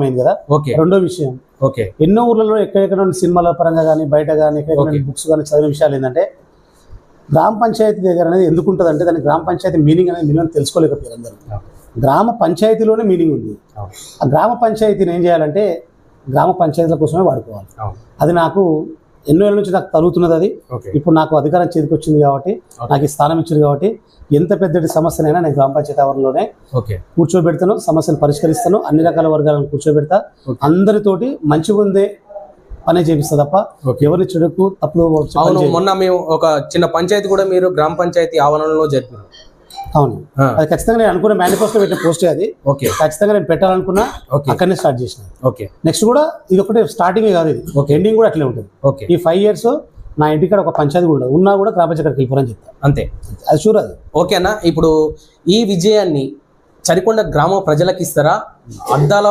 Confirm అయింది కదా? Okay. రెండో విషయం. ఓకే. ఎన్నో ఊర్లలో ఎక్కడెక్కడ సినిమాల పరంగా కానీ బయట కానీ ఎక్కడెక్కడ. బుక్స్ కానీ చదివిన విషయాలు ఏంటంటే గ్రామ పంచాయతీ దగ్గర అనేది ఎందుకు ఉంటుంది అంటే దాని గ్రామ పంచాయతీ మీనింగ్ అనేది మినిమం తెలుసుకోలేకపోయారు అందరూ. గ్రామ పంచాయతీలోనే మీనింగ్ ఉంది. ఆ గ్రామ పంచాయతీని ఏం చేయాలంటే గ్రామ పంచాయతీల కోసమే వాడుకోవాలి. అది నాకు ఎన్నో ఏళ్ళ నుంచి నాకు తరుగుతున్నది అది ఇప్పుడు నాకు అధికారం చేతికి వచ్చింది కాబట్టి నాకు ఈ స్థానం ఇచ్చింది కాబట్టి ఎంత పెద్దటి సమస్యనైనా నేను గ్రామ పంచాయతీ ఆవరణలోనే ఓకే కూర్చోబెడతాను సమస్యను పరిష్కరిస్తాను అన్ని రకాల వర్గాలను కూర్చోబెడతా. అందరితోటి మంచిగా ఉందే పనే చేపిస్తా తప్ప. ఎవరిని చెడుకు తప్పుడు. మొన్న మేము ఒక చిన్న పంచాయతీ కూడా మీరు గ్రామ పంచాయతీ ఆవరణలో జరిపినారు అవును. అది ఖచ్చితంగా నేను అనుకున్న మేనిఫెస్టో పెట్టిన పోస్టే అది. ఓకే. ఖచ్చితంగా నేను పెట్టాలనుకున్నా ఓకే. అక్కడనే స్టార్ట్ చేసిన. ఓకే. నెక్స్ట్ కూడా ఇది ఒకటే స్టార్టింగ్ కాదు ఇది. Okay. ఎండింగ్ కూడా అట్లే ఉంటుంది. ఓకే. ఈ ఫైవ్ ఇయర్స్ నా ఇంటికాడ ఒక పంచాయతీ కూడా. ఉన్నా కూడా గ్రామ పంచాయతీ వెళ్ళిపోరని చెప్తా. అంతే. అది షూర్ అది. ఓకేనా ఇప్పుడు ఈ విజయాన్ని చరికొండ గ్రామ ప్రజలకు ఇస్తారా? అద్దాల